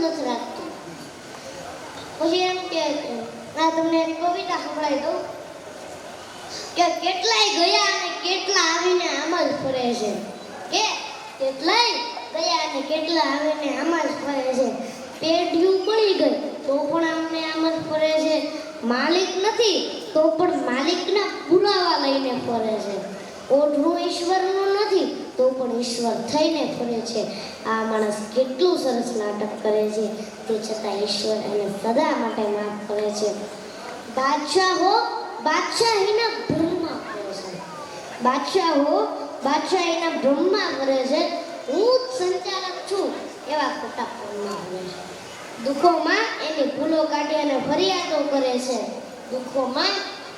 નથી રાખતું. પછી એમ કે ના તમને એક કવિતા સંભળાવી દઉં. કે કેટલાય ગયા અને કેટલા આવીને આમાં જ ફરે છે. કે કેટલાય ગયા અને કેટલા આવીને આમાં જ ફરે છે. પેઢીયું પડી ગઈ તો પણ અમને આમ જ ફરે છે. માલિક નથી તો પણ માલિકના પુરાવા લઈને ફરે છે. ઓઢવું ઈશ્વરનું નથી, તો પણ ઈશ્વર થઈને ફરે છે. આ માણસ કેટલું સરસ નાટક કરે છે, તે છતાં ઈશ્વર એને સદા માટે માફ કરે છે. બાદશાહો બાદશાહીના ભ્રમમાં કરે છે. બાદશાહો બાદશાહીના ભ્રમમાં કરે છે. હું જ સંચાલક છું, એવા ખોટા ભ્રમમાં કરે છે. દુઃખોમાં એની ભૂલો કાઢી અને ફરિયાદો કરે છે. દુઃખોમાં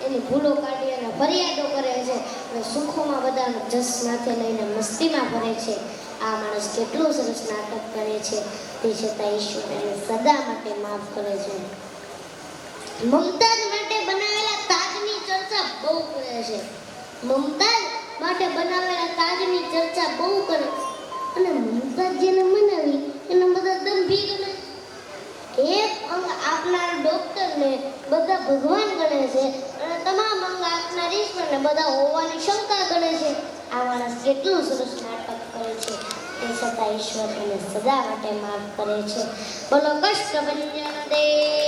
એની ભૂલો કાઢી ફરિયાદો કરે છે અને સુખોમાં બધાનો જસ માથે લઈને મસ્તીમાં ભરે છે. આ માણસ કેટલું સરસ નાટક કરે છે. તે છતાં ઈશ્વર એને સદા માટે માફ કરે છે. મમતાજ માટે બનાવેલા તાજની ચર્ચા બહુ કરે છે. મમતાજ માટે બનાવેલા તાજની ચર્ચા બહુ કરે અને મમતાજ જેને મનાવી, એના બધા દંભી ગમે એક અંગ આપનાર ડોક્ટરને બધા ભગવાન ગણે છે અને તમામ અંગ આપનાર ઈશ્વરને બધા હોવાની શંકા ગણે છે. આ માણસ કેટલું સરસ નાટક કરે છે. તે છતાં ઈશ્વર તેને સદા માટે માફ કરે છે. બોલો, કષ્ટ ભંજન દેવ.